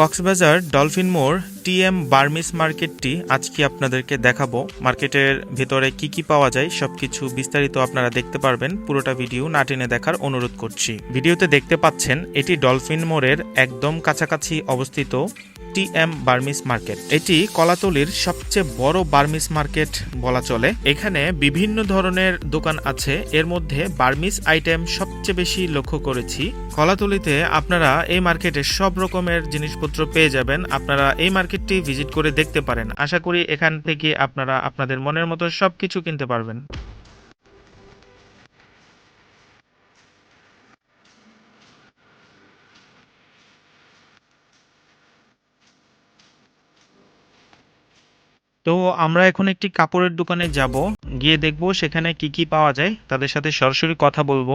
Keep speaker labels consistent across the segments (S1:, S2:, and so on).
S1: Cox's Bazar dolphin মোড় টিএম Burmese মার্কেটটি আজকে আপনাদেরকে দেখাবো। মার্কেটের ভেতরে কি কি পাওয়া যায় সবকিছু বিস্তারিত আপনারা দেখতে পারবেন। পুরোটা ভিডিও না টেনে দেখার অনুরোধ করছি। ভিডিওতে দেখতে পাচ্ছেন, এটি ডলফিন মোড়ের একদম কাছাকাছি অবস্থিত টিএম বার্মিস মার্কেট এটি কলাতলির সবচেয়ে বড় বার্মিস মার্কেট বলা চলে। এখানে বিভিন্ন ধরনের দোকান আছে। এর মধ্যে বার্মিস আইটেম সবচেয়ে বেশি লক্ষ্য করেছি। কলাতলিতে আপনারা এই মার্কেটে সব রকমের জিনিসপত্র পেয়ে যাবেন। আপনারা এই মার্কেটটি ভিজিট করে দেখতে পারেন। আশা করি এখান থেকে আপনারা আপনাদের মনের মতো সবকিছু কিনতে পারবেন। তো আমরা এখন একটি কাপড়ের দোকানে যাব। গিয়ে দেখব সেখানে কি কি পাওয়া যায়। তাদের সাথে সরাসরি কথা বলব।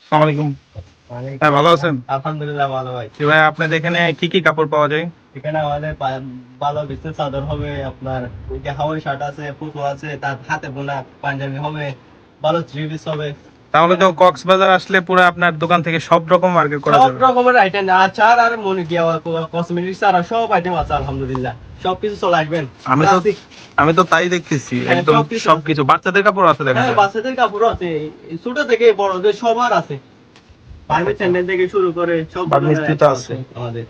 S2: আসসালামাইকুম হ্যাঁ ভালো আছেন?
S3: আলহামদুলিল্লাহ ভালো ভাই।
S2: ভাই আপনাদের এখানে কি কি কাপড় পাওয়া যায়?
S3: এখানে আমাদের ভালো বিস্তার চাদর হবে আপনার ওই যে হাওয়াই শার্ট আছে পুকো আছে তার হাতে বোনা পাঞ্জাবি হবে ভালো থ্রি পিস হবে।
S2: তাহলে তো কক্সবাজার আসলে পুরো আপনার দোকান থেকে সব রকম মার্কেট করা যাবে।
S3: সব রকমের আইটেম আচার আর মনে কি কসমেটিক্স আর সব আইটেম আছে আলহামদুলিল্লাহ। সব কিছু চলে আসবেন।
S2: আমি তো আমি তো তাই দেখতেছি
S3: হ্যাঁ,
S2: একদম
S3: সবকিছু আছে।
S2: সবকিছু বাচ্চাদের কাপড় আছে দেখেন
S3: হ্যাঁ বাচ্চাদের কাপড় আছে ছোট থেকে বড়দের সবার আছে। পারবে স্যান্ডেল থেকে শুরু করে সব
S2: আছে।
S3: আমাদের।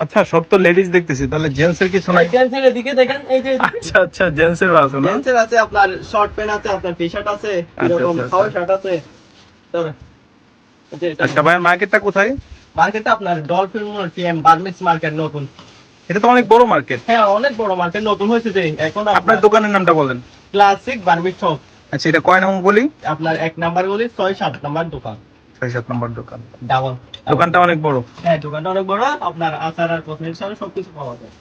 S2: আচ্ছা সব তো লেডিস দেখতেছি তাহলে জেন্টস এর কিছু নাই?
S3: জেন্টসের দিকে দেখেন এই যে
S2: আচ্ছা আচ্ছা জেন্টস এর আছে না?
S3: জেন্টসের আছে আপনার শর্ট প্যান্ট আছে আপনার টি শার্ট আছে এরকম
S2: আচ্ছা, আচ্ছা।
S3: শার্ট আছে। তবে এটা।
S2: আচ্ছা ভাই মার্কেটটা কোথায়?
S3: মার্কেটটা আপনার ডলফিন মোড় টিএম বার্মিস মার্কেট নতুন।
S2: এটা তো অনেক বড় মার্কেট
S3: হ্যাঁ অনেক বড় মার্কেট নতুন হয়েছে যে এখন আপনার
S2: দোকানের নামটা বলেন।
S3: ক্লাসিক বার্মিস শপ
S2: আচ্ছা এটা কয় নম্বর বলি?
S3: আপনার এক নাম্বার গলি ছয় সাত নাম্বার দোকান।
S2: ছয় সাত নম্বর দোকান।
S3: ডাবল।
S2: দোকানটা অনেক বড়।
S3: হ্যাঁ দোকানটা অনেক বড়। আপনার আচার আর কসমেটিক্স আর সবকিছু পাওয়া যায়।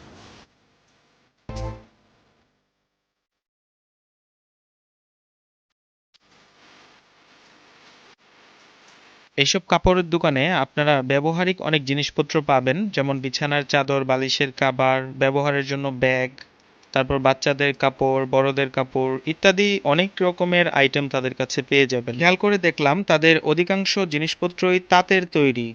S1: এইসব কাপড়ের দোকানে আপনারা ব্যবহারিক অনেক জিনিসপত্র পাবেন যেমন বিছানার চাদর বালিশের কাবার ব্যবহারের জন্য ব্যাগ তারপর বাচ্চাদের কাপড়, বড়দের কাপড় ইত্যাদি অনেক রকমের আইটেম তাদের কাছে পেয়ে যাবেন। খেয়াল করে দেখলাম তাদের অধিকাংশ জিনিসপত্রই তাঁতের তৈরি।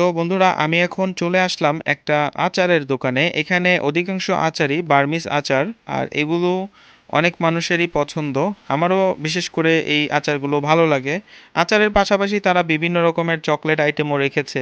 S1: তো বন্ধুরা, আমি এখন চলে আসলাম একটা আচারের দোকানে। এখানে অধিকাংশ আচারই বার্মিস আচার, আর এগুলো অনেক মানুষেরই পছন্দ। আমারও বিশেষ করে এই আচারগুলো ভালো লাগে। আচারের পাশাপাশি তারা বিভিন্ন রকমের চকলেট আইটেমও রেখেছে।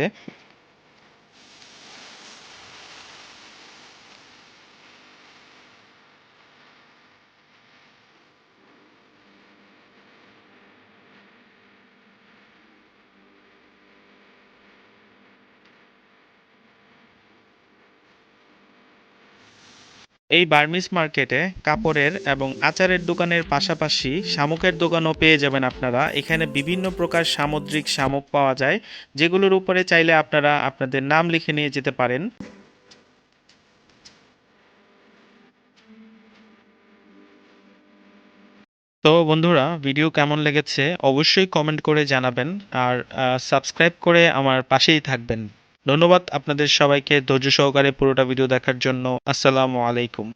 S1: এই বার্মিস মার্কেটে কাপড়ের এবং আচারের দোকানের পাশাপাশি শামুকের দোকানও পেয়ে যাবেন আপনারা। এখানে বিভিন্ন প্রকার সামুদ্রিক শামুক পাওয়া যায়, যেগুলোর উপরে চাইলে আপনারা আপনাদের নাম লিখে নিয়ে যেতে পারেন। তো বন্ধুরা, ভিডিও কেমন লেগেছে অবশ্যই কমেন্ট করে জানাবেন, আর সাবস্ক্রাইব করে আমার পাশেই থাকবেন। ধন্যবাদ আপনাদের সবাইকে ধৈর্য সহকারে পুরোটা ভিডিও দেখার জন্য। আসসালামু আলাইকুম।